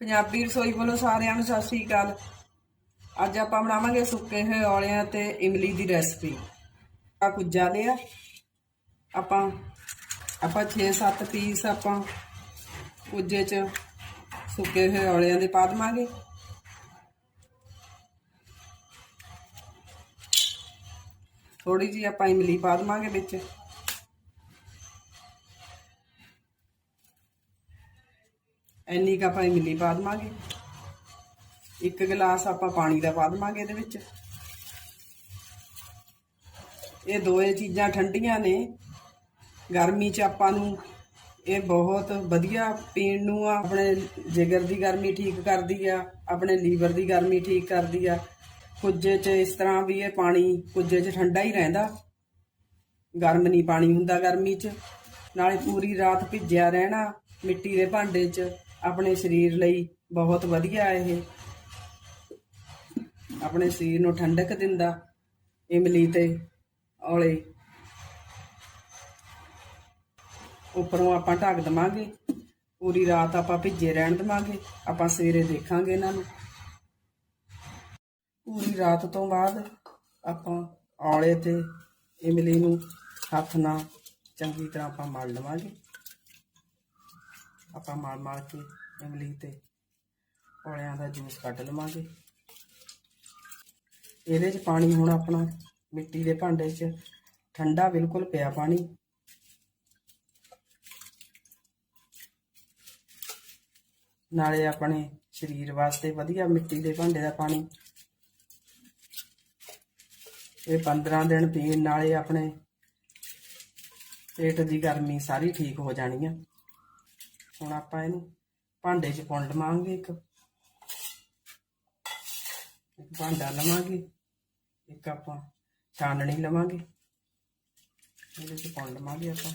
ਪੰਜਾਬੀ ਰਸੋਈ ਵੱਲੋਂ ਸਾਰਿਆਂ ਨੂੰ ਸਤਿ ਸ੍ਰੀ ਅਕਾਲ। ਅੱਜ ਆਪਾਂ ਬਣਾਵਾਂਗੇ ਸੁੱਕੇ ਹੋਏ ਔਲਿਆਂ ਤੇ ਇਮਲੀ ਦੀ ਰੈਸਪੀ। ਆ ਕੁੱਜਾ ਆ ਆਪਾਂ ਆਪਾਂ 6-7 ਪੀਸ ਆਪਾਂ ਕੁੱਜੇ 'ਚ ਸੁੱਕੇ ਹੋਏ ਔਲਿਆਂ ਦੇ ਪਾ ਦੇਵਾਂਗੇ। ਥੋੜੀ ਜੀ ਆਪਾਂ ਇਮਲੀ ਪਾ ਦੇਵਾਂਗੇ ਵਿੱਚ। ਇੰਨੀ ਕੁ ਆਪਾਂ ਇਮਲੀ ਪਾ ਦੇਵਾਂਗੇ। ਇੱਕ ਗਲਾਸ ਆਪਾਂ ਪਾਣੀ ਦਾ ਪਾ ਦੇਵਾਂਗੇ ਇਹਦੇ ਵਿੱਚ। ਇਹ ਦੋਏ ਚੀਜ਼ਾਂ ਠੰਡੀਆਂ ਨੇ। ਗਰਮੀ 'ਚ ਆਪਾਂ ਨੂੰ ਇਹ ਬਹੁਤ ਵਧੀਆ ਪੀਣ ਨੂੰ ਆ। ਆਪਣੇ ਜਿਗਰ ਦੀ ਗਰਮੀ ਠੀਕ ਕਰਦੀ ਆ, ਆਪਣੇ ਲੀਵਰ ਦੀ ਗਰਮੀ ਠੀਕ ਕਰਦੀ ਆ। ਕੁੱਜੇ 'ਚ ਇਸ ਤਰ੍ਹਾਂ ਵੀ ਇਹ ਪਾਣੀ ਕੁੱਜੇ 'ਚ ਠੰਡਾ ਹੀ ਰਹਿੰਦਾ। ਗਰਮ ਨਹੀਂ ਪਾਣੀ ਹੁੰਦਾ ਗਰਮੀ 'ਚ। ਨਾਲੇ ਪੂਰੀ ਰਾਤ ਭਿੱਜਿਆ ਰਹਿਣਾ ਮਿੱਟੀ ਦੇ ਭਾਂਡੇ 'ਚ। ਆਪਣੇ ਸਰੀਰ ਲਈ ਬਹੁਤ ਵਧੀਆ ਇਹ। ਆਪਣੇ ਸਰੀਰ ਨੂੰ ਠੰਡਕ ਦਿੰਦਾ, ਇਮਲੀ ਤੇ ਔਲੇ। ਉੱਪਰੋਂ ਆਪਾਂ ਢੱਕ ਦਵਾਂਗੇ, ਪੂਰੀ ਰਾਤ ਆਪਾਂ ਭਿੱਜੇ ਰਹਿਣ ਦਵਾਂਗੇ, ਆਪਾਂ ਸਵੇਰੇ ਦੇਖਾਂਗੇ ਇਹਨਾਂ ਨੂੰ। ਪੂਰੀ ਰਾਤ ਤੋਂ ਬਾਅਦ ਆਪਾਂ ਔਲੇ ਤੇ ਇਮਲੀ ਨੂੰ ਹੱਥ ਨਾਲ ਚੰਗੀ ਤਰ੍ਹਾਂ ਆਪਾਂ ਮਲ ਲਵਾਂਗੇ। ਆਪਾਂ ਮਲ ਮਲ ਕੇ ਇਮਲੀ ਤੇ ਔਲਿਆਂ ਦਾ ਜੂਸ ਕੱਢ ਲਵਾਂਗੇ। ਇਹਦੇ 'ਚ ਪਾਣੀ ਹੁਣ ਆਪਣਾ ਮਿੱਟੀ ਦੇ ਭਾਂਡੇ 'ਚ ਠੰਡਾ ਬਿਲਕੁਲ ਪਿਆ ਪਾਣੀ। ਨਾਲੇ ਆਪਣੇ ਸਰੀਰ ਵਾਸਤੇ ਵਧੀਆ ਮਿੱਟੀ ਦੇ ਭਾਂਡੇ ਦਾ ਪਾਣੀ। ਇਹ 15 ਦਿਨ ਪੀਣ ਨਾਲੇ ਆਪਣੇ ਪੇਟ ਦੀ ਗਰਮੀ ਸਾਰੀ ਠੀਕ ਹੋ ਜਾਣੀ ਆ। ਹੁਣ ਆਪਾਂ ਇਹਨੂੰ ਭਾਂਡੇ 'ਚ ਪੁਣ ਲਵਾਂਗੇ ਇੱਕ। ਇੱਕ ਭਾਂਡਾ ਲਵਾਂਗੇ, ਇੱਕ ਆਪਾਂ ਛਾਨਣੀ ਲਵਾਂਗੇ। ਇਹਦੇ 'ਚ ਪੁਣ ਲਵਾਂਗੇ ਆਪਾਂ।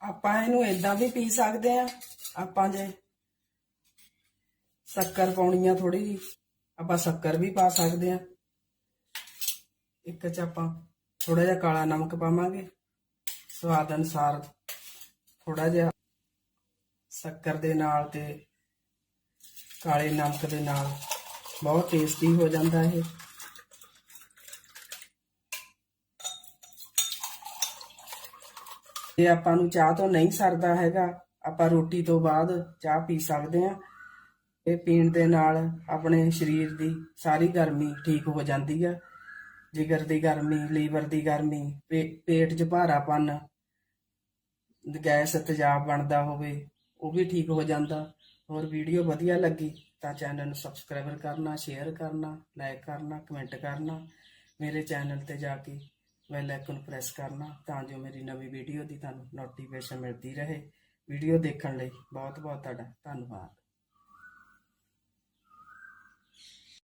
ਆਪਾਂ ਇਹਨੂੰ ਇਦਾਂ ਵੀ ਪੀ ਸਕਦੇ ਆ। ਆਪਾਂ ਜੇ ਸ਼ੱਕਰ ਪਾਉਣੀ ਆ ਥੋੜੀ ਜੀ ਆਪਾਂ ਸ਼ੱਕਰ ਵੀ ਪਾ ਸਕਦੇ ਆ ਇੱਕ ਚ ਆਪਾਂ ਥੋੜਾ ਜਿਹਾ ਕਾਲਾ ਨਮਕ ਪਾਵਾਂਗੇ। ਸਵਾਦ ਅਨੁਸਾਰ ਥੋੜਾ ਜਿਹਾ ਸ਼ੱਕਰ ਦੇ ਨਾਲ ਤੇ ਕਾਲੇ ਨਮਕ ਦੇ ਨਾਲ ਬਹੁਤ ਟੇਸਟੀ ਹੋ ਜਾਂਦਾ ਇਹ। ਜੇ ਆਪਾਂ ਨੂੰ ਚਾਹ ਤੋਂ ਨਹੀਂ ਸਰਦਾ ਹੈਗਾ, ਆਪਾਂ ਰੋਟੀ ਤੋਂ ਬਾਅਦ ਚਾਹ ਪੀ ਸਕਦੇ ਆ ਇਹ ਪੀਣ ਦੇ ਨਾਲ ਆਪਣੇ ਸਰੀਰ ਦੀ ਸਾਰੀ ਗਰਮੀ ਠੀਕ ਹੋ ਜਾਂਦੀ ਆ। ਜਿਗਰ ਦੀ ਗਰਮੀ, ਲੀਵਰ ਦੀ ਗਰਮੀ, ਪੇ- ਪੇਟ 'ਚ ਭਾਰਾਪਨ, ਗੈਸ ਤੇਜ਼ਾਬ ਬਣਦਾ ਹੋਵੇ, ਉਹ ਵੀ ਠੀਕ ਹੋ ਜਾਂਦਾ। ਹੋਰ ਵੀਡੀਓ ਵਧੀਆ ਲੱਗੀ ਤਾਂ ਚੈਨਲ ਨੂੰ ਸਬਸਕ੍ਰਾਈਬਰ ਕਰਨਾ, ਸ਼ੇਅਰ ਕਰਨਾ, ਲਾਈਕ ਕਰਨਾ, ਕਮੈਂਟ ਕਰਨਾ। ਮੇਰੇ ਚੈਨਲ ਤੇ ਜਾ ਕੇ ਬੈਲ ਆਈਕਨ ਪ੍ਰੈਸ ਕਰਨਾ ਤਾਂ ਜੋ ਮੇਰੀ ਨਵੀਂ ਵੀਡੀਓ ਦੀ ਤੁਹਾਨੂੰ ਨੋਟੀਫਿਕੇਸ਼ਨ ਮਿਲਦੀ ਰਹੇ। ਵੀਡੀਓ ਦੇਖਣ ਲਈ ਬਹੁਤ ਬਹੁਤ ਤੁਹਾਡਾ ਧੰਨਵਾਦ।